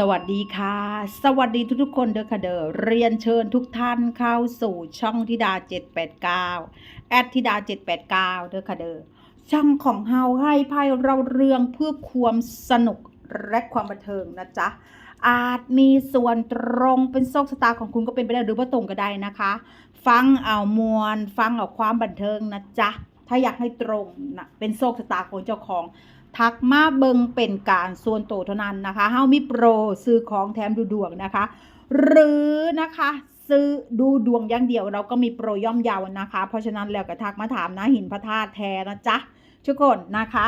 สวัสดีค่ะ สวัสดีทุกๆคนเด้อค่ะเด้อเรียนเชิญทุกท่านเข้าสู่ช่องธิดา 789 แอดธิดา 789 เด้อค่ะเด้อช่องของเฮาให้ไพ่เราเรื่องเพื่อความสนุกและความบันเทิงนะจ๊ะ อาจมีส่วนตรงเป็นโชคชะตาของคุณก็เป็นไปได้หรือว่าตรงก็ได้นะคะ ฟังเอามวล ฟังเอาความบันเทิงนะจ๊ะ ถ้าอยากให้ตรงนะเป็นโชคชะตาของเจ้าของ ทักมาเบิงเป็นการส่วนตัวเท่านั้นนะคะเฮามีโปรซื้อของแถมดูดวงนะคะ หรือนะคะซื้อดูดวงอย่างเดียวเราก็มีโปรย่อมเยาวนะคะ เพราะฉะนั้นแล้วก็ทักมาถามนะหินพระธาตุแทนนะจ๊ะทุกคนนะคะ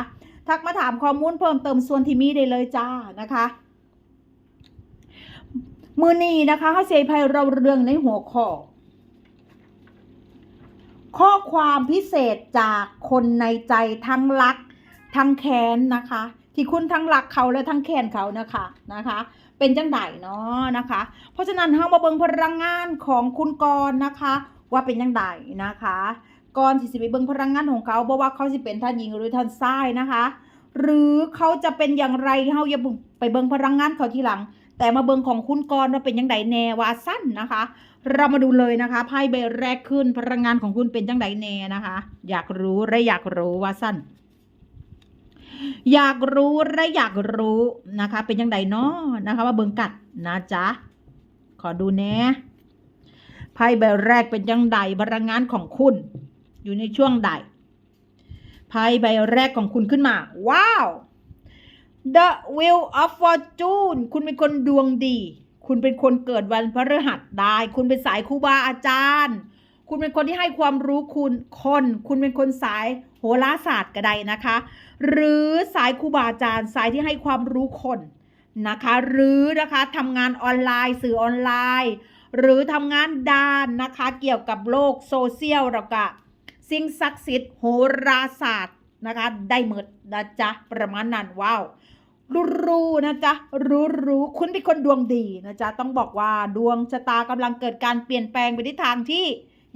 ทักมาถามข้อมูลเพิ่มเติมส่วนที่มีได้เลยจ้านะคะมือนี้นะคะเขาเซภัยเราเรื่องในหัวข้อ ข้อความพิเศษจากคนในใจทั้งรัก ทั้งแค้นนะคะ ที่คุณทั้งรักเขาและทั้งแค้นเขานะคะนะคะ เป็นจังไดเนาะนะคะ เพราะฉะนั้นเฮามาเบิ่งพลังงานของคุณกรนะคะ ว่าเป็นจังไดนะคะก่อนที่สิไปเบิ่งพลังงานของเขาบ่ว่าเขาสิเป็นท่านหญิงหรือท่านชายนะคะ หรือเขาจะเป็นอย่างไรเฮาอย่าไปเบิ่งพลังงานเขาทีหลัง แต่มาเบิ่งของคุณกรว่าเป็นจังไดแนว่าสั้นนะคะ เรามาดูเลยนะคะไพ่ใบแรกขึ้นพลังงานของคุณเป็นจังไดแนนะคะ อยากรู้และอยากรู้ว่าสั้น อยากรู้และอยากรู้นะคะ เป็นยังไงเนาะนะคะ ว่าเบิงกัดนะจ๊ะ ขอดูแน่ไพ่ใบแรกเป็นยังไงพลังงานของคุณ อยู่ในช่วงใดไพ่ใบแรกของคุณขึ้นมา ว้าว The Wheel of Fortune คุณเป็นคนดวงดี คุณเป็นคนเกิดวันพฤหัสได้ คุณเป็นสายครูบาอาจารย์ คุณเป็นคนที่ให้ความรู้คุณคน คุณเป็นคนสายโหราศาสตร์ก็ได้นะคะ หรือสายครูบาอาจารย์สายที่ให้ความรู้คนนะคะ หรือนะคะทำงานออนไลน์สื่อออนไลน์ หรือทำงานด้านนะคะ เกี่ยวกับโลกโซเชียลแล้วก็สิ่งศักดิ์สิทธิ์โหราศาสตร์นะคะ ได้หมดนะจ๊ะประมาณนั้นว้าวรู้รู้นะจ๊ะรู้รู้คุณเป็นคนดวงดีนะจ๊ะต้องบอกว่าดวงชะตากำลังเกิดการเปลี่ยนแปลงไปทิศทางที่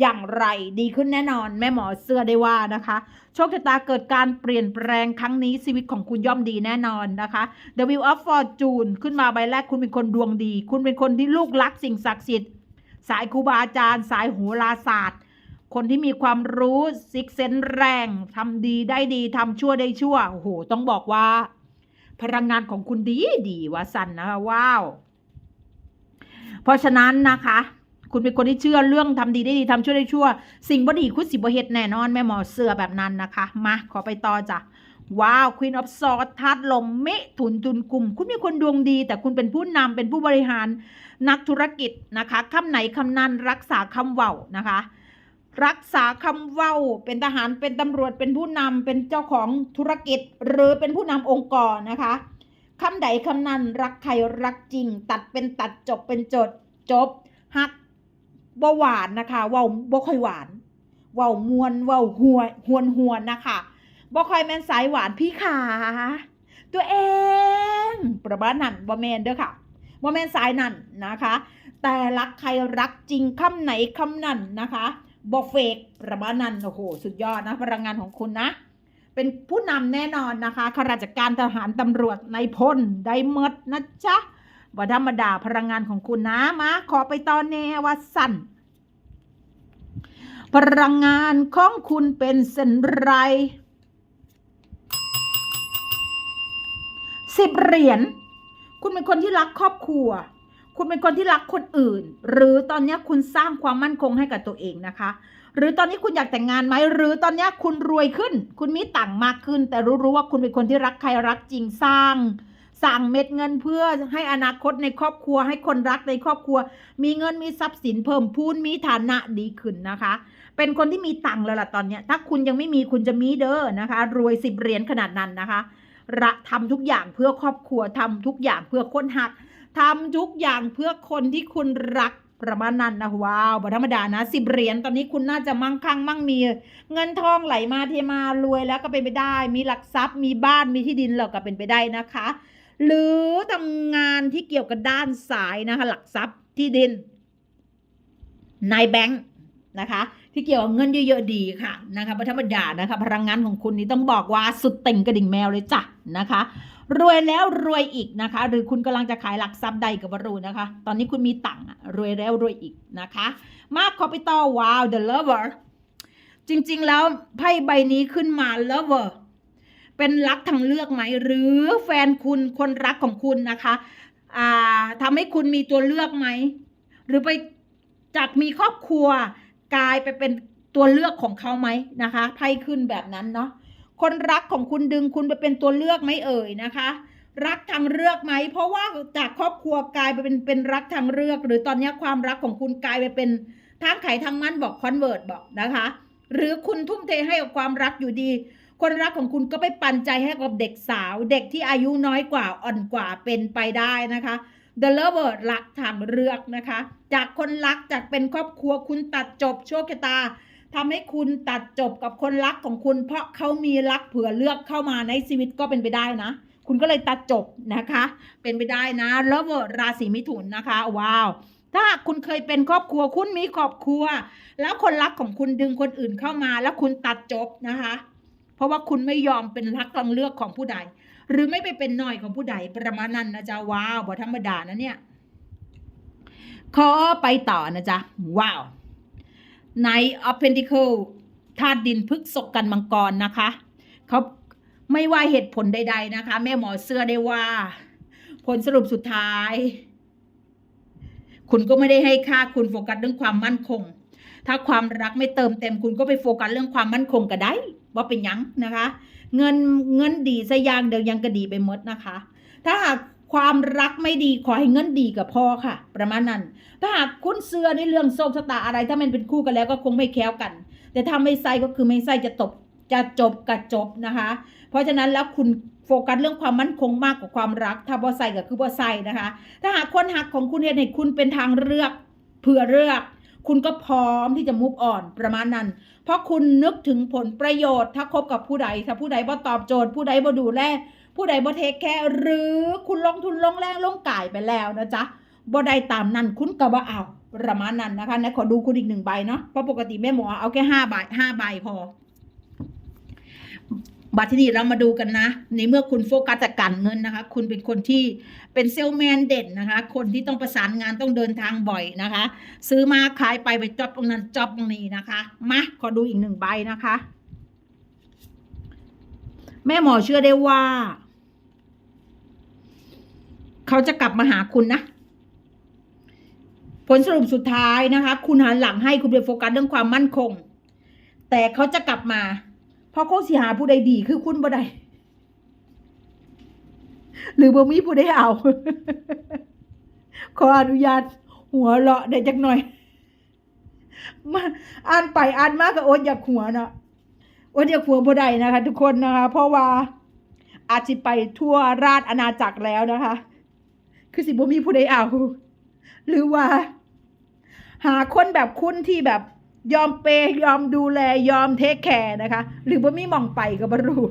อย่างไรดีขึ้นแน่นอนแม่หมอเสื้อได้ว่านะคะ โชคชะตาเกิดการเปลี่ยนแปลงครั้งนี้ชีวิตของคุณย่อมดีแน่นอนนะคะ The Wheel of Fortune ขึ้นมาใบแรกคุณเป็นคนดวงดี คุณเป็นคนที่ลูกรักสิ่งศักดิ์สิทธิ์สายครูบาอาจารย์ สายโหราศาสตร์ คนที่มีความรู้ซิกเซนแรงทำดีได้ดีทำชั่วได้ชั่วโอ้โหต้องบอกว่า พลังงานของคุณดีดีว่าสันนะคะว้าว เพราะฉะนั้นนะคะ คุณเป็นคนที่เชื่อเรื่องทำดีได้ดีทำชั่วได้ชั่ว สิ่งบ่ดีคุณสิบ่เฮ็ดแน่นอนแม่หมอเสือแบบนั้นนะคะ มาขอไปต่อจ้ะว้าว Queen of Swords ทัดลมเมถุนตุนกลุ่ม คุณมีคนดวงดี แต่คุณเป็นผู้นำเป็นผู้บริหารนักธุรกิจนะคะคำไหนคำนั้นรักษาคำเว้านะคะ รักษาคำเว้า เป็นทหารเป็นตำรวจเป็นผู้นำเป็นเจ้าของธุรกิจ หรือเป็นผู้นำองค์กรนะคะคำใดคำนั้นรักใครรักจริง ตัดเป็นตัดจบเป็นจดจบฮัก บ่หวานนะคะเว้าบ่ค่อยหวานเว้ามวนเว้าหัวหวนหวนนะคะบ่ค่อยแม่นสายหวานพี่ขาตัวเองประมาณนั้นบ่แมนเด้อค่ะบ่แมนสายนั่นนะคะ แต่รักใครรักจริงคำไหนคำนั้นนะคะบ่เฟกประมาณนั้นโอ้โหสุดยอดนะพลังงานของคุณนะ เป็นผู้นำแน่นอนนะคะข้าราชการทหารตำรวจในายพลได้หมดนะจ๊ะ บ่ธรรมดาพลังงานของคุณนะมาขอไปตอนแนวาสั่นพลังงานของคุณเป็นเส้นไรสิบเหรียญคุณเป็นคนที่รักครอบครัว คุณเป็นคนที่รักคนอื่น หรือตอนนี้คุณสร้างความมั่นคงให้กับตัวเองนะคะ หรือตอนนี้คุณอยากแต่งงานไหม หรือตอนนี้คุณรวยขึ้น คุณมีตังค์มากขึ้น แต่รู้ๆว่าคุณเป็นคนที่รักใครรักจริงสร้าง สั่งเม็ดเงินเพื่อให้อนาคตในครอบครัว ให้คนรักในครอบครัว มีเงินมีทรัพย์สินเพิ่มพูนมีฐานะดีขึ้นนะคะ เป็นคนที่มีตังค์แล้วล่ะตอนเนี้ยถ้าคุณยังไม่มีคุณจะมีเด้อนะคะ รวยสิบเหรียญขนาดนั้นนะคะระทำทุกอย่างเพื่อครอบครัวทำทุกอย่างเพื่อคนหักทำทุกอย่างเพื่อคนที่คุณรักประมาณนั้นนะว้าวบธรรมดานะสิบเหรียญตอนนี้คุณน่าจะมั่งคั่งมั่งมี เงินทองไหลมาเทมารวยแล้วก็เป็นไปได้ มีหลักทรัพย์มีบ้านมีที่ดินเราก็เป็นไปได้นะคะ หรือทำงานที่เกี่ยวกับด้านสายนะคะหลักทรัพย์ที่ดินนายแบงค์นะคะที่เกี่ยวกับเงินเยอะๆดีค่ะนะคะไม่ธรรมดานะคะ พลังงานของคุณนี่ต้องบอกว่าสุดเต่งกระดิ่งแมวเลยจ้ะนะคะ รวยแล้วรวยอีกนะคะ หรือคุณกำลังจะขายหลักทรัพย์ใดกับบรูนะคะ ตอนนี้คุณมีตังค์รวยแล้วรวยอีกนะคะ มาคอปิตอลว้าว the lover จริงๆแล้วไพ่ใบนี้ขึ้นมา lover เเป็นรักทางเลือกไหม หรือแฟนคุณคนรักของคุณนะคะอ่าทำให้คุณมีตัวเลือกไหม หรือไปจากมีครอบครัวกลายไปเป็นตัวเลือกของเขาไหมนะคะไพ่ขึ้นแบบนั้นเนาะคนรักของคุณดึงคุณไปเป็นตัวเลือกไหมเอ่ยนะคะ รักทางเลือกไหม เพราะว่าจากครอบครัวกลายไปเป็นเป็นรักทางเลือก หรือตอนนี้ความรักของคุณกลายไปเป็นทางไขทางมั่นบอกคอนเวิร์ตบอกนะคะ หรือคุณทุ่มเทให้กับความรักอยู่ดี คนรักของคุณก็ไปปันใจให้กับเด็กสาว เด็กที่อายุน้อยกว่าอ่อนกว่าเป็นไปได้นะคะ The Lover รักทางเลือกนะคะ จากคนรักจากเป็นครอบครัวคุณตัดจบโชคชะตาทำให้คุณตัดจบกับคนรักของคุณ เพราะเขามีรักเผื่อเลือกเข้ามาในชีวิตก็เป็นไปได้นะ คุณก็เลยตัดจบนะคะ เป็นไปได้นะ Lover ราศีมิถุนนะคะว้าวถ้าคุณเคยเป็นครอบครัวคุณมีครอบครัว แล้วคนรักของคุณดึงคนอื่นเข้ามา แล้วคุณตัดจบนะคะ ราะว่าคุณไม่ยอมเป็นรักทางเลือกของผู้ใด หรือไม่ไปเป็นหน่อยของผู้ใดประมาณนั้นนะจ๊ะว้าวบ่ธรรมดานะเนี่ยขอไปต่อนะจ๊ะว้าวในออ p เพนติเคิลธาตุดินพฤกษกกันมังกรนะคะเขาไม่ว่าเหตุผลใด ๆนะคะ แม่หมอเสื้อได้ว่า ผลสรุปสุดท้าย คุณก็ไม่ได้ให้ค่าคุณโฟกัสเรื่องความมั่นคง ถ้าความรักไม่เติมเต็มคุณก็ไปโฟกัสเรื่องความมั่นคงก็ได้ ว่าเป็นยังนะคะ เงินเงินดีซะอยางเดียวยังก็ดีไปหมดนะคะ ถ้าหากความรักไม่ดีขอให้เงินดีกับพ่อค่ะ ประมาณนั้น ถ้าหากคุณเสือในเรื่องโชคชะตาอะไร ถ้ามันเป็นคู่กันแล้วก็คงไม่แค้วกัน แต่ถ้าไม่ใส่ก็คือไม่ใส่จะตบจะจบกับจบนะคะ เพราะฉะนั้นแล้วคุณโฟกัสเรื่องความมั่นคงมากกว่าความรัก ถ้าบ่ใส่ก็คือบ่ใส่นะคะ ถ้าหากคนหักของคุณเห็นให้คุณเป็นทางเลือกเผื่อเลือก คุณก็พร้อมที่จะมุฟอ่อนประมาณนั้น เพราะคุณนึกถึงผลประโยชน์ ถ้าคบกับผู้ใด ถ้าผู้ใดบ่ตอบโจทย์ ผู้ใดบ่ดูแล ผู้ใดบ่เทคแคร์หรือคุณลงทุนลงแรงลงกายไปแล้วนะจ๊ะบ่ได้ตามนั้นคุณก็บ่เอาประมาณนั้นนะคะนะขอดูคุณอีกหนึ่งใบเนาะเพราะปกติแม่หมอเอาแค่ห้าใบห้าใบพอ บัตรที่นี่เรามาดูกันนะ ในเมื่อคุณโฟกัสจากการเงินนะคะ คุณเป็นคนที่เป็นเซลแมนเด่นนะคะ คนที่ต้องประสานงานต้องเดินทางบ่อยนะคะ ซื้อมาขายไปไปจ็อบตรงนั้นจ็อบตรงนี้นะคะมาขอดูอีกหนึ่งใบนะคะ แม่หมอเชื่อได้ว่า เขาจะกลับมาหาคุณนะผลสรุปสุดท้ายนะคะ คุณหันหลังให้คุณไปโฟกัสเรื่องความมั่นคง แต่เขาจะกลับมา พราะเขาสิหาผู้ใดดีคือคุณบ่ได้หรือบ่มีผู้ใดเอา ขออนุญาต หัวเราะได้จักหน่อย มาอ่านไปอ่านมากก็อดอยากหัวเนาะอดอยากหัวบ่ได้นะคะ ทุกคนนะคะ เพราะว่าอาจสิไปทั่วราชอาณาจักรแล้วนะคะ คือสิบ่มีผู้ใดเอา หรือว่า หาคนแบบคุณที่แบบ ยอมเปย์ยอมดูแลยอมเทคแคร์นะคะ หรือว่ามีมองไปก็บรู้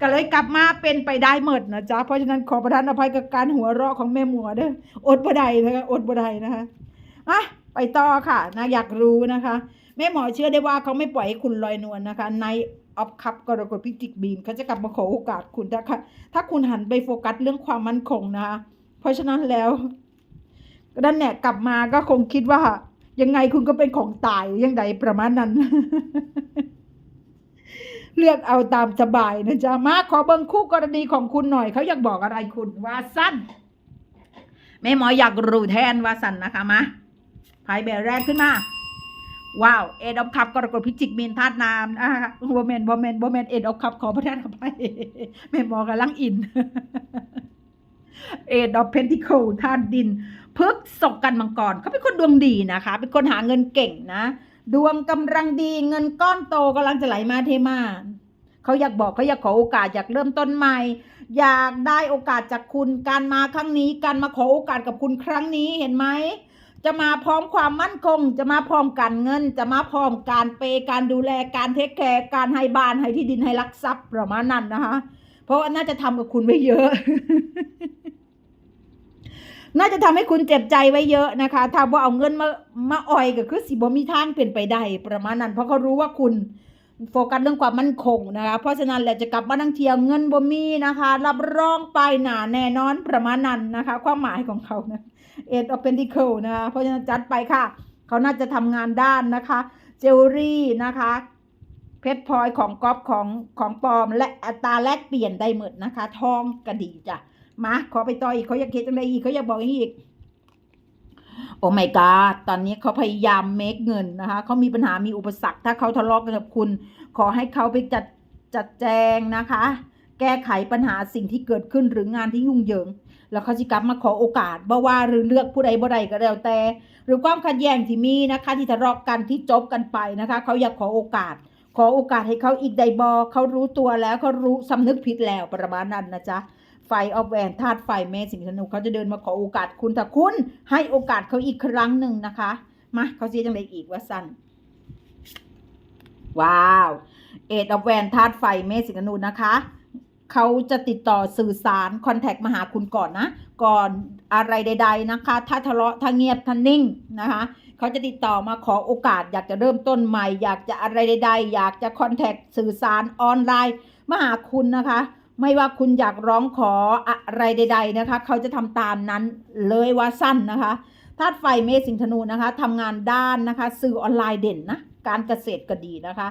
ก็เลยกลับมาเป็นไปได้หมดนะจ๊ะ เพราะฉะนั้นขอประทานอภัยกับการหัวเราะของแม่หมัวเด้ออดบ่ได้นะคะอดบ่ได้นะคะอะไปต่อค่ะนะอยากรู้นะคะ แม่หมอเชื่อได้ว่าเขาไม่ปล่อยให้คุณลอยนวลนะคะในออฟคัพกรกฎพิจิกบีนเขาจะกลับมาขอโอกาสคุณถ้าถ้าคุณหันไปโฟกัสเรื่องความมั่นคงนะคะเพราะฉะนั้นแล้วดันเนี่ยกลับมาก็คงคิดว่า ยังไงคุณก็เป็นของตายยังไงประมาณนั้น เลือกเอาตามสบายนะจ๊ะมาขอเบิ่งคู่กรณีของคุณหน่อยเขาอยากบอกอะไรคุณว่าสั้นแม่หมออยากรู้แทนว่าสั้นนะคะมาไพ่แบบแรกขึ้นมาว้าวเอ็ดออฟคัพกรกฎพิจิกมีนธาตุน้ำนะคะบอมเมนบอมเมนบอมเมนเอ็ดออฟคัพขอประทานอภัยแม่หมอกำลังอินเอ็ดออฟเพนติเคิลธาตุดิน พึกศกกันมังกรเขาเป็นคนดวงดีนะคะ เป็นคนหาเงินเก่งนะ ดวงกำลังดีเงินก้อนโตกำลังจะไหลมาเทมาเขาอยากบอกเขาอยากขอโอกาสอยากเริ่มต้นใหม่ อยากได้โอกาสจากคุณการมาครั้งนี้ การมาขอโอกาสกับคุณครั้งนี้เห็นไหมจะมาพร้อมความมั่นคง จะมาพร้อมการเงิน จะมาพร้อมการเปย์การดูแลการเทคแคร์การให้บ้านให้ที่ดินให้รักทรัพย์ประมาณนั้นนะคะ เพราะว่าน่าจะทำกับคุณไว้เยอะ น่าจะทำให้คุณเจ็บใจไว้เยอะนะคะ ถ้าว่าเอาเงินมามาอ่อยก็คือสิบ่มีทางเป็นไปได้ประมาณนั้น เพราะเขารู้ว่าคุณโฟกัสเรื่องความมั่นคงนะคะ เพราะฉะนั้นแหละจะกลับมาทั้งเที่ยวเงินบ่มีนะคะ รับรองไปหนาแน่นอนประมาณนั้นนะคะ ความหมายของเขานะเอ็ดออฟเพนติเคิลนะคะเพราะฉะนั้นจัดไปค่ะ เขาน่าจะทำงานด้านนะคะ เจวลรี่นะคะเพชรพลอยของก๊อฟของของปลอม และอัตราแลกเปลี่ยนได้หมดนะคะ ทองกระดีจ้ะ มาขอไปต่ออีกเขาอยากเคิดจังไดอีกเขาอยากบอกอย่างนี้อีกโอ้ my god ตอนนี้เขาพยายามเมคเงินนะคะเขามีปัญหามีอุปสรรค ถ้าเขาทะเลาะกันกับคุณ ขอให้เขาไปจัดจัดแจงนะคะ แก้ไขปัญหาสิ่งที่เกิดขึ้นหรืองานที่ยุ่งเหยิง แล้วเขาจะกลับมาขอโอกาสบ่ว่าหรือเลือกผู้ใดบ่ใดก็แล้วแต่ หรือความขัดแย้งที่มีนะคะ ที่ทะเลาะกันที่จบกันไปนะคะ เขาอยากขอโอกาส ขอโอกาสให้เขาอีกใดบอเขารู้ตัวแล้วเขารู้สำนึกผิดแล้วประมาณนั้นนะจ๊ะ ไฟออฟแวนธาตุไฟแม่สิ่งสนุกเขาจะเดินมาขอโอกาสคุณถ้าคุณให้โอกาสเขาอีกครั้งหนึ่งนะคะมาเขาเสียจังไดอีกว่าสั้นว้าวเอ็ดออฟแวนธาตุไฟแม่สิงห์นูนะคะเขาจะติดต่อสื่อสารคอนแทคมาหาคุณก่อนนะ ก่อนอะไรใด ๆนะคะ ถ้าทะเลาะถ้าเงียบถ้านิ่งนะคะเขาจะติดต่อมาขอโอกาส อยากจะเริ่มต้นใหม่ อยากจะอะไรใด ๆ อยากจะคอนแทคสื่อสารออนไลน์มาหาคุณนะคะ ไม่ว่าคุณอยากร้องขออะไรใด ๆนะคะ เขาจะทำตามนั้นเลยว่าสั้นนะคะธาตุไฟเมษสิงธนูนะคะทำงานด้านนะคะ สื่อออนไลน์เด่นนะ การเกษตรก็ดีนะคะ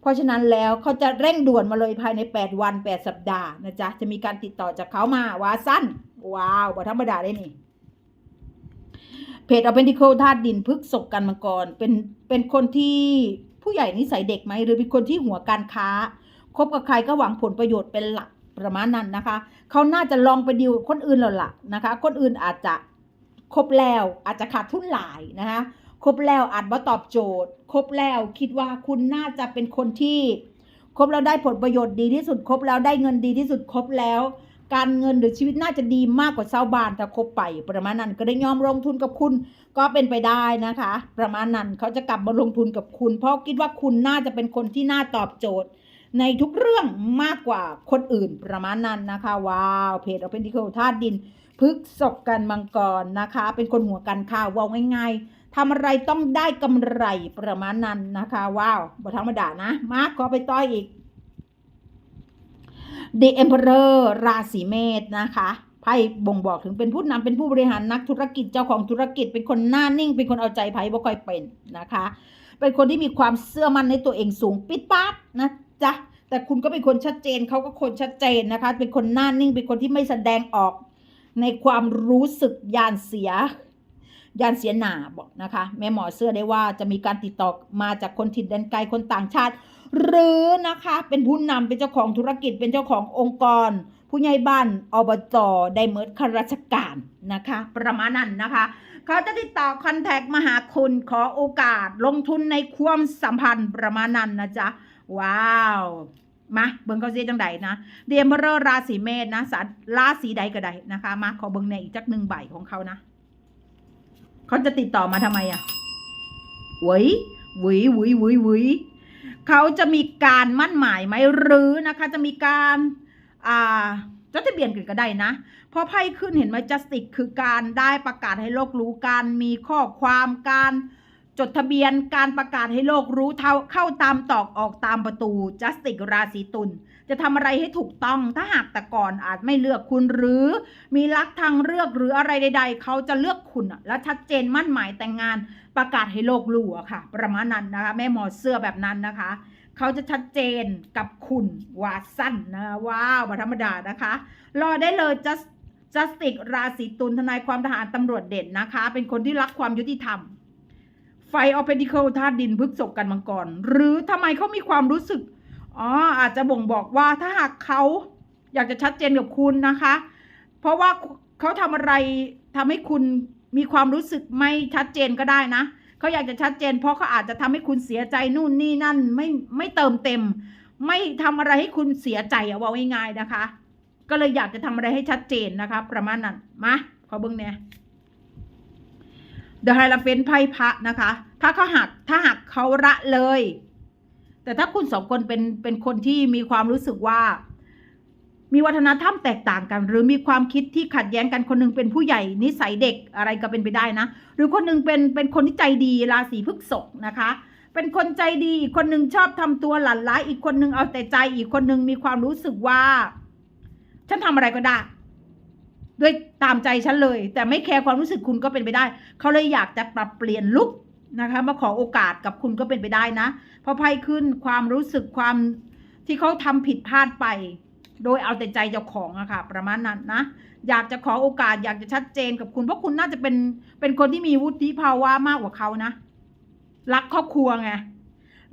เพราะฉะนั้นแล้วเขาจะเร่งด่วนมาเลยภายใน 8 วัน 8 สัปดาห์นะจ๊ะ จะมีการติดต่อจากเขามาว่าสั้น ว้าวบ่ธรรมดาได้นี่เพจเอาเป็นที่โคธาตุดินพฤกษกกันมังกรเป็นเป็นคนที่ผู้ใหญ่นิสัยเด็กไหมหรือเป็นคนที่หัวการค้าคบกับใครก็หวังผลประโยชน์เป็นหลัก ประมาณนั้นนะคะ เขาน่าจะลองไปดีลคนอื่นแล้วล่ะนะคะ คนอื่นอาจจะครบแล้วอาจจะขาดทุนหลายนะคะครบแล้วอาจว่าตอบโจทย์ ครบแล้วคิดว่าคุณน่าจะเป็นคนที่ครบแล้วได้ผลประโยชน์ดีที่สุดครบแล้วได้เงินดีที่สุดครบแล้ว การเงินหรือชีวิตน่าจะดีมากกว่าชาบ้านถ้าครบไป ประมาณนั้นก็ได้ยอมลงทุนกับคุณก็เป็นไปได้นะคะ ประมาณนั้นเขาจะกลับมาลงทุนกับคุณ เพราะคิดว่าคุณน่าจะเป็นคนที่น่าตอบโจทย์ ในทุกเรื่องมากกว่าคนอื่นประมาณนั้นนะคะ ว้าว เพจเอาเป็นที่เขาธาตุดินพฤกษกกันมังกรนะคะ เป็นคนหัวกันข้าวว่าง่ายๆทำอะไรต้องได้กำไรประมาณนั้นนะคะ ว้าวบทธรรมดานะ มาขอไปต่ออีก The Emperor ราศีเมษนะคะไพ่บ่งบอกถึงเป็นผู้นำเป็นผู้บริหารนักธุรกิจเจ้าของธุรกิจ เป็นคนหน้านิ่ง เป็นคนเอาใจไพ่บ่ค่อยเป็นนะคะ เป็นคนที่มีความเชื่อมั่นในตัวเองสูงปิดปั๊บนะ จ๊ะแต่คุณก็เป็นคนชัดเจนเขาก็คนชัดเจนนะคะ เป็นคนหน้านิ่งเป็นคนที่ไม่แสดงออกในความรู้สึกยานเสียยานเสียหนาบอกนะคะ แม่หมอเสื้อได้ว่าจะมีการติดต่อมาจากคนถิ่นแดนไกลคนต่างชาติ หรือนะคะเป็นผู้นำเป็นเจ้าของธุรกิจเป็นเจ้าขององค์กร ผู้ใหญ่บ้านอบจได้เมิดข้าราชการนะคะ ประมาณนั้นนะคะเขาจะติดต่อคอนแทคมาหาคุณขอโอกาสลงทุนในความสัมพันธ์ประมาณนั้นนะจ๊ะ ว้าวมาเบิ่งเขาเสียจังใดนะเดียมเรอร์ราศีเมษนะสาราศีใดก็ได้นะคะมาขอเบิ่งในอีกจักหนึ่งใบของเขานะเขาจะติดต่อมาทำไมอะหวยหวยหวยหวยหวยเขาจะมีการมั่นหมายไหมหรือนะคะ จะมีการอ่าจดทะเบียนกันก็ได้นะ เพราะไพ่ขึ้นเห็นไหมจัสติกคือการได้ประกาศให้โลกรู้การมีข้อความการ จดทะเบียนการประกาศให้โลกรู้เท่าเข้าตามตอกออกตามประตูจัสติกราศีตุลจะทำอะไรให้ถูกต้องถ้าหากแต่ก่อนอาจไม่เลือกคุณหรือ มีรักทางเลือกหรืออะไรใด ๆ เขาจะเลือกคุณอะและชัดเจนมั่นหมายแต่งงานประกาศให้โลกรู้อะค่ะ ประมาณนั้นนะคะ แม่หมอเสื้อแบบนั้นนะคะ เขาจะชัดเจนกับคุณว่าสั้นนะว้าวบ่ธรรมดานะคะ รอได้เลยจัสจัสติกราศีตุลทนายความทหารตำรวจเด่นนะคะ เป็นคนที่รักความยุติธรรม ไฟออฟเปดิเคิลธาตุดินพฤกษกกันมังกร หรือทำไมเขามีความรู้สึกอ๋ออาจจะบ่งบอกว่าถ้าหากเขาอยากจะชัดเจนกับคุณนะคะ เพราะว่าเขาทำอะไรทำให้คุณมีความรู้สึกไม่ชัดเจนก็ได้นะเขาอยากจะชัดเจน เพราะเขาอาจจะทำให้คุณเสียใจนู่นนี่นั่นไม่ไม่เติมเต็ม ไม่ทำอะไรให้คุณเสียใจเอะว่าง่ายๆนะคะ ก็เลยอยากจะทำอะไรให้ชัดเจนนะคะ ประมาณนั้นมาขอเบิ้งเนี่ย เดอะไฮลาเฟนไพ่พระนะคะ ถ้าเขาหักถ้าหักเขาละเลย แต่ถ้าคุณสองคนเป็นเป็นคนที่มีความรู้สึกว่า มีวัฒนธรรมแตกต่างกัน หรือมีความคิดที่ขัดแย้งกันคนหนึงเป็นผู้ใหญ่นิสัยเด็กอะไรก็เป็นไปได้นะ หรือคนหนึงเป็นเป็นคนที่ใจดีราศีพฤษภนะคะ เป็นคนใจดีอีกคนหนึ่งชอบทำตัวหลั่นล้ายอีกคนหนึ่งเอาแต่ใจอีกคนหนึ่งมีความรู้สึกว่า ฉันทำอะไรก็ได้ ด้วยตามใจฉันเลย แต่ไม่แคร์ความรู้สึกคุณก็เป็นไปได้ เขาเลยอยากจะปรับเปลี่ยนลุกนะคะมาขอโอกาสกับคุณก็เป็นไปได้นะเพราะไพ่ขึ้นความรู้สึกความที่เขาทำผิดพลาดไป โดยเอาแต่ใจเจ้าของอะค่ะประมาณนั้นนะอยากจะขอโอกาสอยากจะชัดเจนกับคุณ เพราะคุณน่าจะเป็นเป็นคนที่มีวุฒิภาวะมากกว่าเขานะ รักครอบครัวไง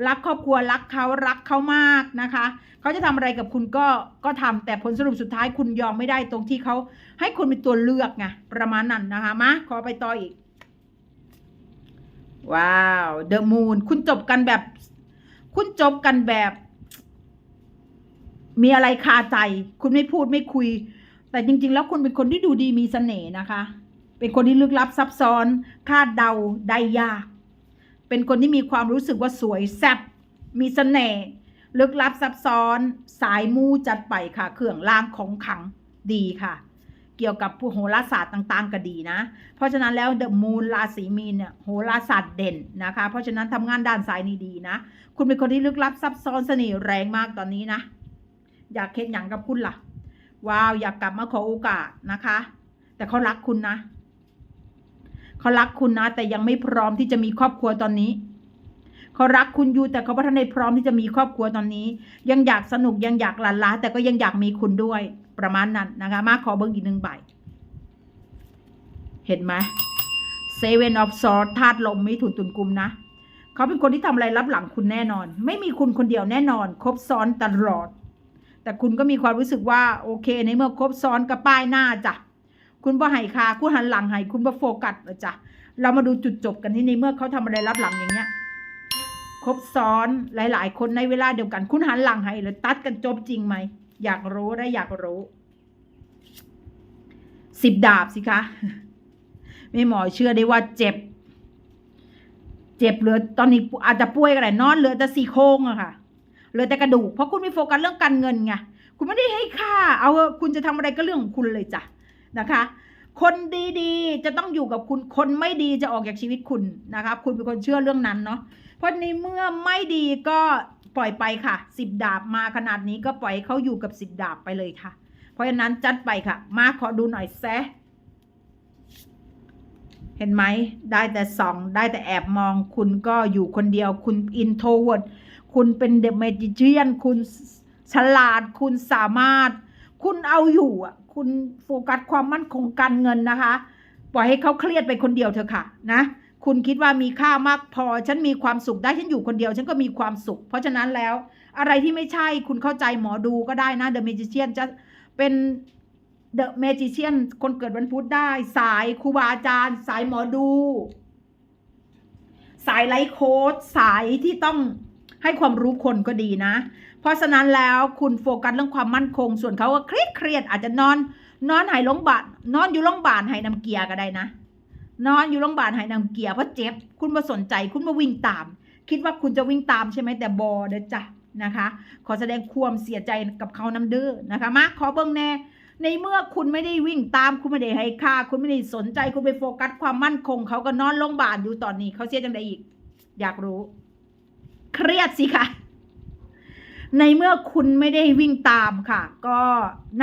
รักครอบครัวรักเขารักเขามากนะคะเขาจะทำอะไรกับคุณก็ก็ทำแต่ผลสรุปสุดท้ายคุณยอมไม่ได้ตรงที่เขาให้คุณเป็นตัวเลือกไงประมาณนั้นนะคะมาขอไปต่ออีก ว้าวเดอะมูนคุณจบกันแบบ คุณจบกันแบบ มีอะไรคาใจ คุณไม่พูดไม่คุย แต่จริง ๆ แล้วคุณเป็นคนที่ดูดีมีเสน่ห์นะคะ เป็นคนที่ลึกลับซับซ้อนคาดเดาได้ยาก เป็นคนที่มีความรู้สึกว่าสวยแซ่บมีเสน่ห์ลึกลับซับซ้อน สายมูจัดไปค่ะเครื่องรางของขังดีค่ะ เกี่ยวกับผู้โหราศาสตร์ต่างๆก็ดีนะ เพราะฉะนั้นแล้วเดอะมูนราศีมีนเนี่ยโหราศาสตร์เด่นนะคะ เพราะฉะนั้นทำงานด้านสายนี้ดีนะ คุณเป็นคนที่ลึกลับซับซ้อนเสน่ห์แรงมากตอนนี้นะ อยากเค็ดหยังกับคุณล่ะ ว้าวอยากกลับมาขอโอกาสนะคะ แต่เขารักคุณนะ เขารักคุณนะ แต่ยังไม่พร้อมที่จะมีครอบครัวตอนนี้เขารักคุณอยู่แต่เขาพัฒนาพร้อมที่จะมีครอบครัวตอนนี้ ยังอยากสนุกยังอยากหลานล้าแต่ก็ยังอยากมีคุณด้วยประมาณนั้นนะคะมาขอเบิ้งอีกหนึ่งใบเห็นไหมเซเว่นออฟซอร์ธาตุลมมิถุนตุนกุมนะเขาเป็นคนที่ทำอะไรรับหลังคุณแน่นอน ไม่มีคุณคนเดียวแน่นอน ครบซ้อนตลอด แต่คุณก็มีความรู้สึกว่าโอเคในเมื่อครบซ้อนกับป้ายหน้าจ้ะ คุณบ่ให้คาคุณหันหลังให้คุณบ่โฟกัสเลยจ้ะเรามาดูจุดจบกันที่ในเมื่อเขาทำอะไรรับหลังอย่างเงี้ยครบซ้อนหลาย ๆ คนในเวลาเดียวกัน คุณหันหลังให้หรือตัดกันจบจริงไหมอยากรู้และอยากรู้สิบดาบสิคะไม่หมอเชื่อได้ว่าเจ็บ เจ็บเหลือตอนนี้อาจจะป่วยก็ได้นอนเหลือแต่ซี่โครงอะค่ะเหลือแต่กระดูกเพราะคุณไม่โฟกัสเรื่องการเงินไงคุณไม่ได้ให้ค่า เอาคุณจะทำอะไรก็เรื่องของคุณเลยจ้ะ นะคะ คนดีๆ จะต้องอยู่กับคุณ คนไม่ดีจะออกจากชีวิตคุณนะคะ คุณเป็นคนเชื่อเรื่องนั้นเนาะ เพราะในเมื่อไม่ดีก็ปล่อยไปค่ะสิบดาบมาขนาดนี้ก็ปล่อยเขาอยู่กับสิบดาบไปเลยค่ะ เพราะฉะนั้นจัดไปค่ะ มาขอดูหน่อยแซะเห็นไหมได้แต่ส่องได้แต่แอบมอง คุณก็อยู่คนเดียว คุณอินโทรเวิร์ดคุณเป็นเดอะเมจิเชียน คุณฉลาด คุณสามารถ คุณเอาอยู่อะ คุณโฟกัสความมั่นคงการเงินนะคะ ปล่อยให้เขาเครียดไปคนเดียวเถอะค่ะนะคุณคิดว่ามีค่ามากพอ ฉันมีความสุขได้ ฉันอยู่คนเดียว ฉันก็มีความสุข เพราะฉะนั้นแล้ว อะไรที่ไม่ใช่คุณเข้าใจหมอดูก็ได้นะเดอะเมจิเชียนจะเป็นเดอะเมจิเชียนคนเกิดวันพุธได้ สายครูบาอาจารย์ สายหมอดู สายไลฟ์โค้ดสายที่ต้องให้ความรู้คนก็ดีนะ เพราะฉะนั้นแล้วคุณโฟกัสเรื่องความมั่นคง ส่วนเขาก็เครียดเครียดอาจจะนอน นอนหายโรงบาลนอนอยู่โรงบาลหายน้ำเกียร์ก็ได้นะ นอนอยู่โรงบาลหายน้ำเกียร์เพราะเจ็บคุณมาสนใจคุณมาวิ่งตาม คิดว่าคุณจะวิ่งตามใช่ไหมแต่บอเด้อจ้ะนะคะ ขอแสดงความเสียใจกับเขาน้ำเด้อนะคะมาขอเบิ้งแน่ในเมื่อคุณไม่ได้วิ่งตามคุณไม่ได้ให้ค่า คุณไม่ได้สนใจคุณไปโฟกัสความมั่นคง เขาก็นอนโรงบาลอยู่ตอนนี้ เขาเสียจังไดอีก อยากรู้ เครียดสิคะ ในเมื่อคุณไม่ได้วิ่งตามค่ะ ก็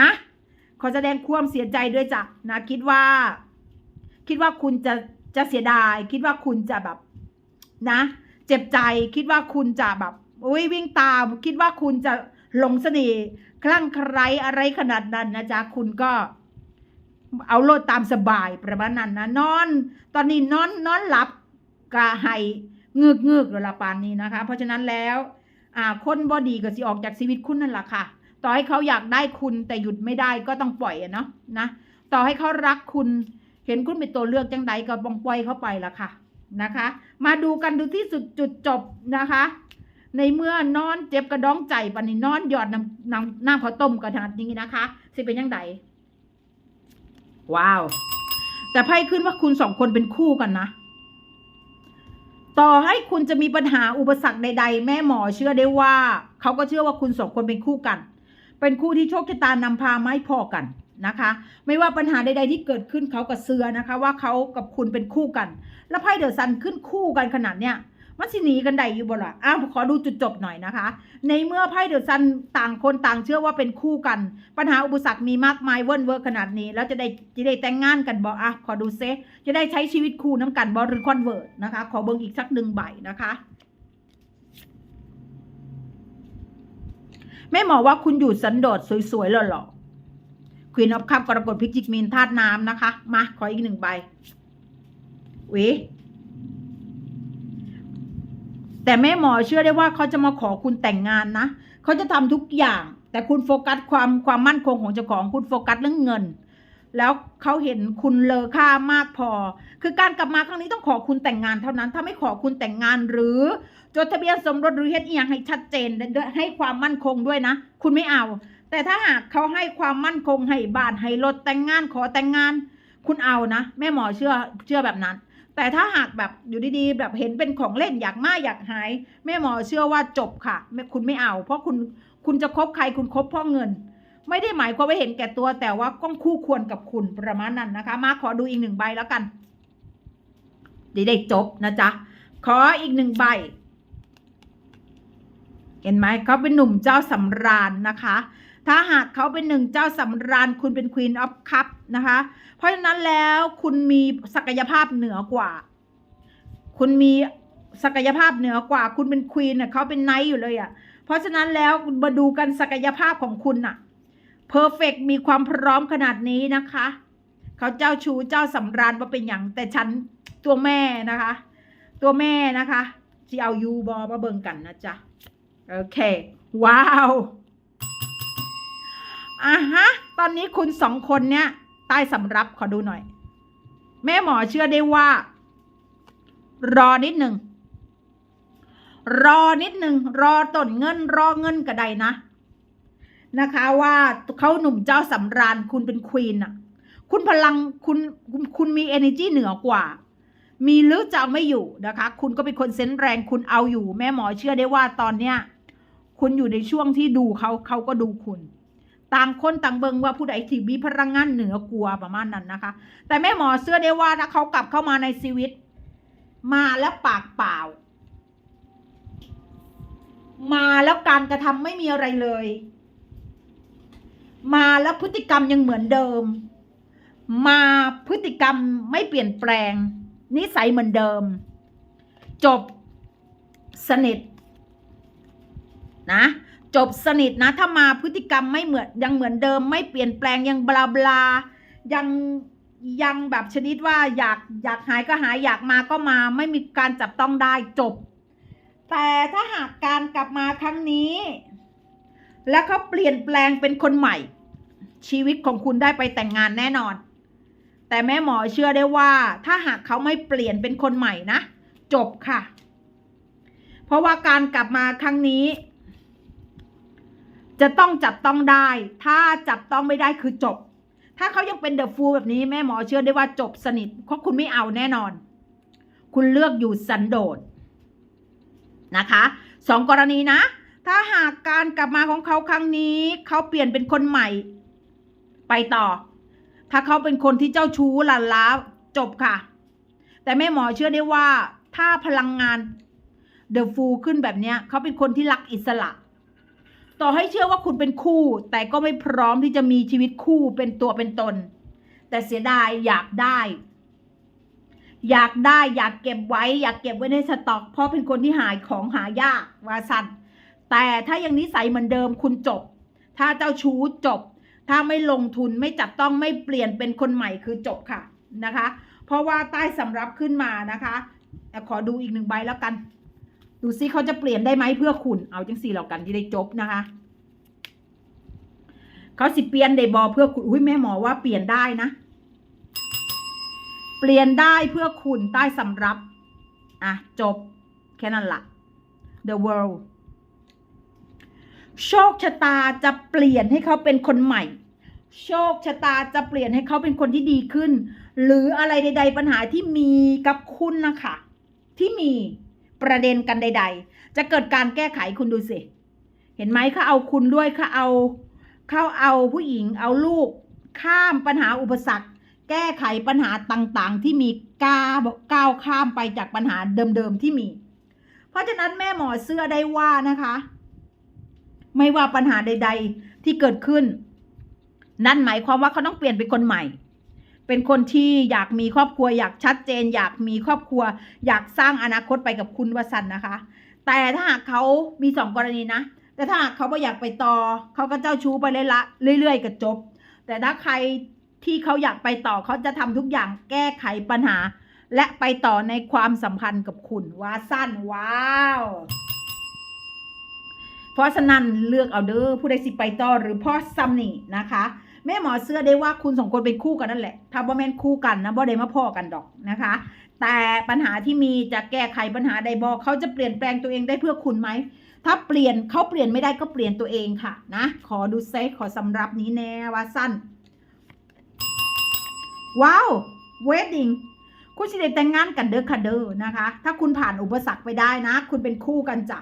นะ ขอแสดงความเสียใจด้วยจ้ะนะคิดว่า คิดว่าคุณจะจะเสียดาย คิดว่าคุณจะแบบนะ เจ็บใจคิดว่าคุณจะแบบอุ้ยวิ่งตาม คิดว่าคุณจะหลงเสน่ห์คลั่งไคล้อะไรขนาดนั้นนะจ๊ะคุณก็เอาโลดตามสบายประมาณนั้นนะนอน ตอนนี้นอนนอนหลับกะไห้งึกงึกๆแล้วละปานนี้นะคะ เพราะฉะนั้นแล้ว อ่าคนบอดีก็สิออกจากชีวิตคุณนั่นแหละค่ะ ต่อให้เขาอยากได้คุณแต่หยุดไม่ได้ก็ต้องปล่อยอะเนาะนะต่อให้เขารักคุณ เห็นคุณเป็นตัวเลือกจังใดก็บองปล่อยเขาไปละค่ะนะคะ มาดูกันดูที่สุดจุดจบนะคะ ในเมื่อนอนเจ็บกระดองใจปันนี้นอนหยอดน้ำน้ำน้ำข้าวต้มกระดาษนี้นะคะ สิเป็นยังไงว้าว แต่ไพ่ขึ้นว่าคุณสองคนเป็นคู่กันนะ ต่อให้คุณจะมีปัญหาอุปสรรคใด ๆ แม่หมอเชื่อได้ว่าเขาก็เชื่อว่าคุณสองคนเป็นคู่กัน เป็นคู่ที่โชคชะตานำพาไม่พอกันนะคะ ไม่ว่าปัญหาใด ๆ ที่เกิดขึ้นเขากับเสือนะคะ ว่าเขากับคุณเป็นคู่กัน แล้วไพ่เดอะซันขึ้นคู่กันขนาดเนี้ย มันสิหนีกันใดอยู่บ่ล่ะอ้าวขอดูจุดจบหน่อยนะคะ ในเมื่อไพ่เดอะซันต่างคนต่างเชื่อว่าเป็นคู่กัน ปัญหาอุปสรรคมีมากมายเวิร์นเวิร์ขนาดนี้ แล้วจะได้จะได้แต่งงานกันบ่อะขอดูเซจะได้ใช้ชีวิตคู่น้ำกันบ่หรือคอนเวิร์ตนะคะ ขอเบิ่งอีกสักหนึ่งใบนะคะแม่หมอว่าคุณอยู่สันโดษสวยๆหล่อๆควีนออฟคัพกรกฎพิจิกมีนธาตุน้ำนะคะ มา ขออีกหนึ่งใบเว แต่แม่หมอเชื่อได้ว่าเขาจะมาขอคุณแต่งงานนะเขาจะทำทุกอย่าง แต่คุณโฟกัสความความมั่นคงของเจ้าของคุณโฟกัสเรื่องเงิน แล้วเขาเห็นคุณเลอค่ามากพอ คือการกลับมาครั้งนี้ต้องขอคุณแต่งงานเท่านั้น ถ้าไม่ขอคุณแต่งงานหรือจดทะเบียนสมรสหรือเฮ็ดอีหยังให้ชัดเจนให้ความมั่นคงด้วยนะ คุณไม่เอา แต่ถ้าหากเขาให้ความมั่นคงให้บ้านให้รถแต่งงานขอแต่งงาน คุณเอานะ แม่หมอเชื่อเชื่อแบบนั้น แต่ถ้าหากแบบอยู่ดีๆ แบบเห็นเป็นของเล่นอยากมาอยากหาย แม่หมอเชื่อว่าจบค่ะคุณไม่เอา เพราะคุณคุณจะคบใครคุณคบเพ่อเงิน ไม่ได้หมายความว่าเห็นแก่ตัว แต่ว่าก้องคู่ควรกับคุณประมาณนั้นนะคะ มาขอดูอีกหนึ่งใบแล้วกันเดี๋ยวจบนะจ๊ะขออีกหนึ่งใบเห็นไหมเขาเป็นหนุ่มเจ้าสำราญนะคะ ถ้าหากเขาเป็นหนึ่งเจ้าสำราญคุณเป็น Queen of Cup นะคะ เพราะฉะนั้นแล้วคุณมีศักยภาพเหนือกว่า คุณมีศักยภาพเหนือกว่า คุณเป็นควีนน่ะเขาเป็นไนท์อยู่เลยอะ่ะ เพราะฉะนั้นแล้วมาดูกันศักยภาพของคุณน่ะเพอร์เฟกมีความพร้อมขนาดนี้นะคะ เขาเจ้าชู้เจ้าสำราญว่าเป็นอย่างแต่ฉันตัวแม่นะคะ ตัวแม่นะคะที่เอายูบอมาเบิ่งกันนะจ๊ะ โอเค ว้าว อะฮะ ตอนนี้คุณสองคนเนี้ยใต้สำรับขอดูหน่อย แม่หมอเชื่อได้ว่า รอนิดหนึ่งรอนิดหนึ่งรอต้นเงินรอเงินกระไดนะ นะคะว่าเขาหนุ่มเจ้าสำราญคุณเป็นควีนอะคุณพลังคุณคุณคุณมี energy เหนือกว่า มีหรือจะเอาไม่อยู่นะคะ คุณก็เป็นคนเซนส์แรงคุณเอาอยู่ แม่หมอเชื่อได้ว่าตอนเนี้ย คุณอยู่ในช่วงที่ดูเขาเขาก็ดูคุณ ต่างคนต่างเบิงว่าผู้ใดที่มีพลังงานเหนือกลัวประมาณนั้นนะคะ แต่แม่หมอเชื่อได้ว่าถ้าเขากลับเข้ามาในชีวิต มาแล้วปากเปล่า มาแล้วการกระทำไม่มีอะไรเลย มาแล้วพฤติกรรมยังเหมือนเดิม มาพฤติกรรมไม่เปลี่ยนแปลง นิสัยเหมือนเดิม จบสนิทนะ จบสนิทนะ ถ้ามาพฤติกรรมไม่เหมือนยังเหมือนเดิม ไม่เปลี่ยนแปลงยังบลาบลายังยังแบบชนิดว่าอยากอยากหายก็หายอยากมาก็มาไม่มีการจับต้องได้จบ แต่ถ้าหากการกลับมาครั้งนี้ แล้วเขาเปลี่ยนแปลงเป็นคนใหม่ ชีวิตของคุณได้ไปแต่งงานแน่นอน แต่แม่หมอเชื่อได้ว่า ถ้าหากเขาไม่เปลี่ยนเป็นคนใหม่นะ จบค่ะ เพราะว่าการกลับมาครั้งนี้ จะต้องจับต้องได้ ถ้าจับต้องไม่ได้คือจบ ถ้าเขายังเป็นเดอะฟูลแบบนี้แม่หมอเชื่อได้ว่าจบสนิทเพราะคุณไม่เอาแน่นอน คุณเลือกอยู่สันโดษนะคะสองกรณีนะ ถ้าหากการกลับมาของเขาครั้งนี้ เขาเปลี่ยนเป็นคนใหม่ ไปต่อ ถ้าเขาเป็นคนที่เจ้าชู้หลันล้าจบค่ะ แต่แม่หมอเชื่อได้ว่า ถ้าพลังงานเดอะฟูขึ้นแบบนี้เขาเป็นคนที่รักอิสระ ต่อให้เชื่อว่าคุณเป็นคู่ แต่ก็ไม่พร้อมที่จะมีชีวิตคู่เป็นตัวเป็นตน แต่เสียดายอยากได้ อยากได้อยากเก็บไว้ อยากเก็บไว้ในสต็อก เพราะเป็นคนที่หายของหายากว่าสันแต่ถ้ายังนิสัยเหมือนเดิมคุณจบ ถ้าเจ้าชู้จบ ถ้าไม่ลงทุนไม่จับต้องไม่เปลี่ยนเป็นคนใหม่คือจบค่ะนะคะ เพราะว่าใต้สำรับขึ้นมานะคะแต่ขอดูอีกหนึ่งใบแล้วกัน ดูซิเขาจะเปลี่ยนได้ไหมเพื่อคุณ เอาจังสี่แล้วกันที่ได้จบนะคะ เขาสิเปลี่ยนได้บอเพื่อคุณ อุ้ยแม่หมอว่าเปลี่ยนได้นะ เปลี่ยนได้เพื่อคุณใต้สำรับ อะ จบ แค่นั้นละ The world โชคชะตาจะเปลี่ยนให้เขาเป็นคนใหม่ โชคชะตาจะเปลี่ยนให้เขาเป็นคนที่ดีขึ้น หรืออะไรใด ๆ ปัญหาที่มีกับคุณนะคะ ที่มี ประเด็นกันใด ๆ จะเกิดการแก้ไขคุณดูสิ เห็นไหมเขาเอาคุณด้วยเขาเอาเขาเอาผู้หญิงเอาลูก ข้ามปัญหาอุปสรรค แก้ไขปัญหาต่างๆ ที่มีก้าวก้าวข้ามไปจากปัญหาเดิมๆที่มี เพราะฉะนั้นแม่หมอเสื้อได้ว่านะคะ ไม่ว่าปัญหาใด ๆที่เกิดขึ้น นั่นหมายความว่าเขาต้องเปลี่ยนเป็นคนใหม่ เป็นคนที่อยากมีครอบครัว อยากชัดเจน อยากมีครอบครัว อยากสร้างอนาคตไปกับคุณวสันนะคะ แต่ถ้าหากเขามีสองกรณีนะ แต่ถ้าหากเขาไม่อยากไปต่อ เขาก็เจ้าชู้ไปเลยละเรื่อยๆก็จบ แต่ถ้าใครที่เขาอยากไปต่อเขาจะทำทุกอย่างแก้ไขปัญหา และไปต่อในความสัมพันธ์กับคุณว่าสั้นว้าวเพราะฉะนั้นเลือกเอาเด้อผู้ใดสิไปต่อหรือพ่อซัมนี่นะคะ แม่หมอเสื้อได้ว่าคุณสองคนเป็นคู่กันนั่นแหละถ้าบ่แม่นคู่กันนะบ่ได้มาพ่อกันดอกนะคะ แต่ปัญหาที่มีจะแก้ไขปัญหาใดบอเขาจะเปลี่ยนแปลงตัวเองได้เพื่อคุณไหมถ้าเปลี่ยนเขาเปลี่ยนไม่ได้ก็เปลี่ยนตัวเองค่ะนะขอดูเซตขอสำรับนี้แน่ว่าสั้นว้าวเวดดิ้งคุณสิได้แต่งงานกันเด้อค่ะเด้อนะคะ ถ้าคุณผ่านอุปสรรคไปได้นะ คุณเป็นคู่กันจ้ะ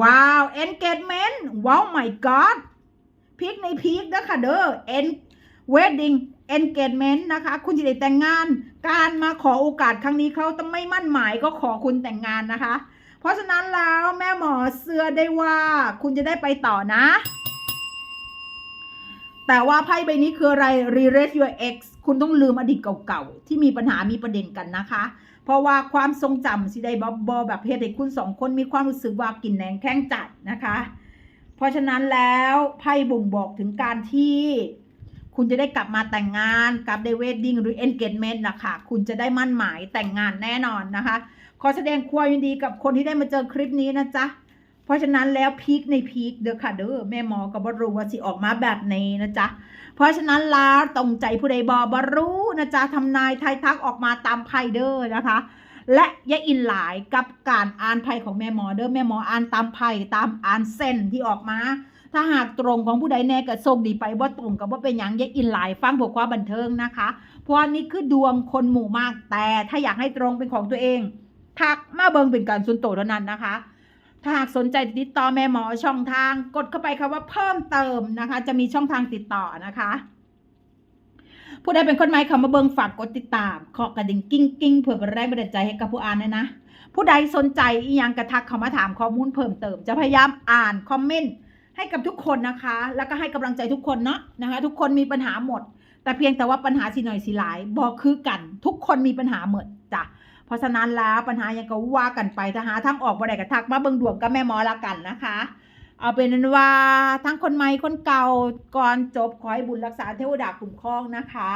ว้าว engagement ว้าว my god พีคในพีคเด้อค่ะเด้อ en wedding engagement นะคะ คุณจะได้แต่งงาน การมาขอโอกาสครั้งนี้เขาต้องไม่มั่นหมายก็ขอคุณแต่งงานนะคะ เพราะฉะนั้นแล้วแม่หมอเสื้อได้ว่าคุณจะได้ไปต่อนะ แต่ว่าไพ่ใบนี้คืออะไร Erase your ex คุณต้องลืมอดีตเก่าๆ ที่มีปัญหามีประเด็นกันนะคะ เพราะว่าความทรงจำสิได้บอบบอแบบเพศให้คุณสองคนมีความรู้สึกว่ากินแหนงแข้งจัดนะคะ เพราะฉะนั้นแล้วไพ่บ่งบอกถึงการที่คุณจะได้กลับมาแต่งงานกับไดเวดดิ้งหรือ engagement นะคะคุณจะได้มั่นหมายแต่งงานแน่นอนนะคะ ขอแสดงความยินดีกับคนที่ได้มาเจอคลิปนี้นะจ๊ะ เพราะฉะนั้นแล้วพีคในพีคเด้อค่ะเด้อแม่หมอกับบรู้ว่าสิออกมาแบบนี้นะจ๊ะ เพราะฉะนั้นล้วตรงใจผู้ใดบอบรู้นะจ๊ะทำนายทายทักออกมาตามไพ่เด้อนะคะ และยาอินหลายกับการอ่านไพ่ของแม่หมอเด้อแม่หมออ่านตามไพ่ตามอ่านเส้นที่ออกมา ถ้าหากตรงของผู้ใดแน่ก็โชคดีไปว่าตรงกับว่าเป็นอย่างยาอินหลายฟังบวกความบันเทิงนะคะ เพราะอันนี้คือดวงคนหมู่มาก แต่ถ้าอยากให้ตรงเป็นของตัวเอง ทักมาเบิงเป็นการส่วนตัวเท่านั้นนะคะถ้าหากสนใจติดต่อแม่หมอช่องทาง กดเข้าไปคำว่าเพิ่มเติมนะคะ จะมีช่องทางติดต่อนะคะ ผู้ใดเป็นคนใหม่เข้ามาเบิงฝากกดติดตามขอกระดิ่งกิ้งกิ้งเพื่อเป็นแรงบันดาลใจให้กับผู้อ่านนะนะ ผู้ใดสนใจอีหยังกระทักเข้ามาถามข้อมูลเพิ่มเติม จะพยายามอ่านคอมเมนต์ให้กับทุกคนนะคะ แล้วก็ให้กำลังใจทุกคนเนาะนะคะ ทุกคนมีปัญหาหมด แต่เพียงแต่ว่าปัญหาสิหน่อยสิหลายบอกคือกัน ทุกคนมีปัญหาหมดจ้ะเพราะฉะนั้นแล้วปัญหายังก็ว่ากันไปถ้าหาทางออกบ่ได้ก็ทักมาเบิ่งดวงกับแม่หมอละกันนะคะ เอาเป็นนั้นว่าทั้งคนใหม่คนเก่าก่อนจบขอให้บุญรักษาเทวดาคุ้มครองนะคะ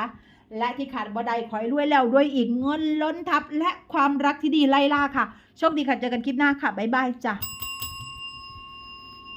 และที่ขาดบ่ได้ขอให้รวยแล้วด้วยอีกเงินล้นทับและความรักที่ดีไล่ล่าค่ะ โชคดีค่ะเจอกันคลิปหน้าค่ะบ๊ายบายจ้ะ